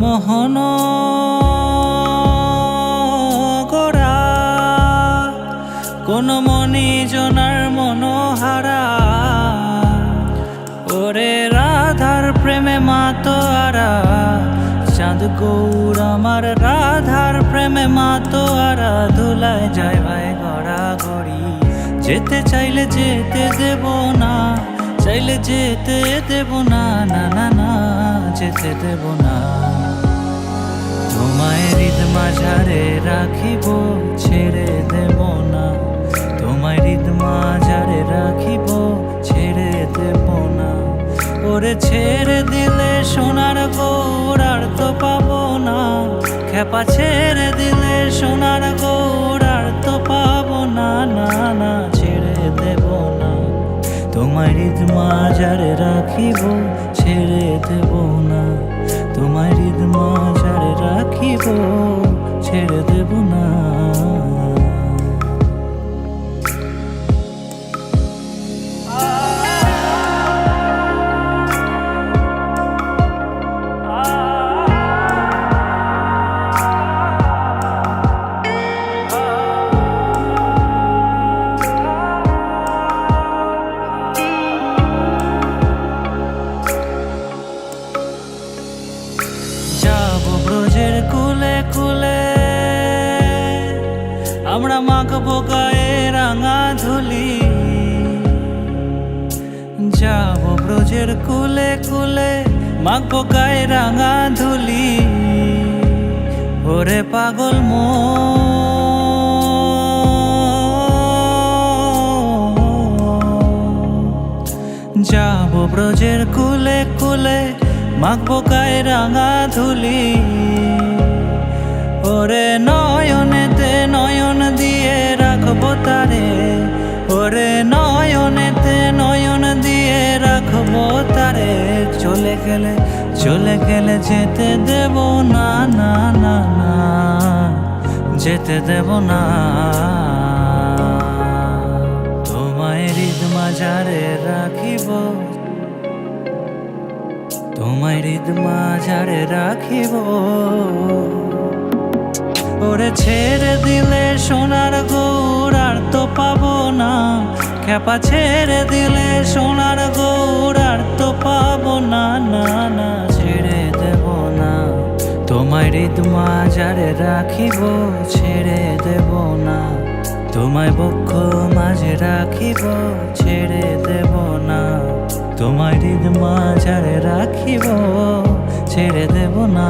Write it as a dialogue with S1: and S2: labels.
S1: মনমোহন গোরা কোন মনি জনার মনোহারা। ওরে রাধার প্রেমে মাতোয়ারা। চাঁদ গৌর আমার রাধার প্রেমে মাতোয়ারা। ধুলায় যায় ভাই গড়া গড়ি যেতে চাইলে যেতে দেব না। চাইলে যেতে দেব না না না না, যেতে দেব না। মাঝারে রাখিব, ছেড়ে দেব না। তোমায় হৃদ মাঝারে রাখিব, ছেড়ে দেব না। ওরে ছেড়ে দিলে সোনার গৌর আর তো পাবো না। খেপা ছেড়ে দিলে সোনার গৌর আর তো পাবো না না না, ছেড়ে দেব না। তোমার হৃদ মাঝারে রাখিব কুলে আমরা মাখবো গায়ে রাঙা ধুলি। যাব ব্রজের কুলে কুলে মাখবো গায়ে রাঙা ধুলি। ওরে পাগল মো যাব ব্রজের কুলে কুলে মাখবো গায়ে রাঙা ধুলি। ওরে নয়নেতে নয়ন দিয়ে রাখব তারে। ওরে নয়নেতে নয়ন দিয়ে রাখব তারে। চলে গেলে চলে গেলে যেতে দেব না না না না। যেতে দেব না। তোমায় হৃদ মাঝারে রাখিব। তোমায় হৃদ মাঝারে রাখিব। ওরে ছেড়ে দিলে সোনার গৌর আর তো পাবো না। খেপা ছেড়ে দিলে সোনার গৌর আর তো পাবো না না না, ছেড়ে দেব না। তোমায় হৃদ মাঝারে রাখিব, ছেড়ে দেব না। তোমায় বক্ষ মাঝে রাখিব, ছেড়ে দেব না। তোমায় হৃদ মাঝারে রাখিব, ছেড়ে দেব না।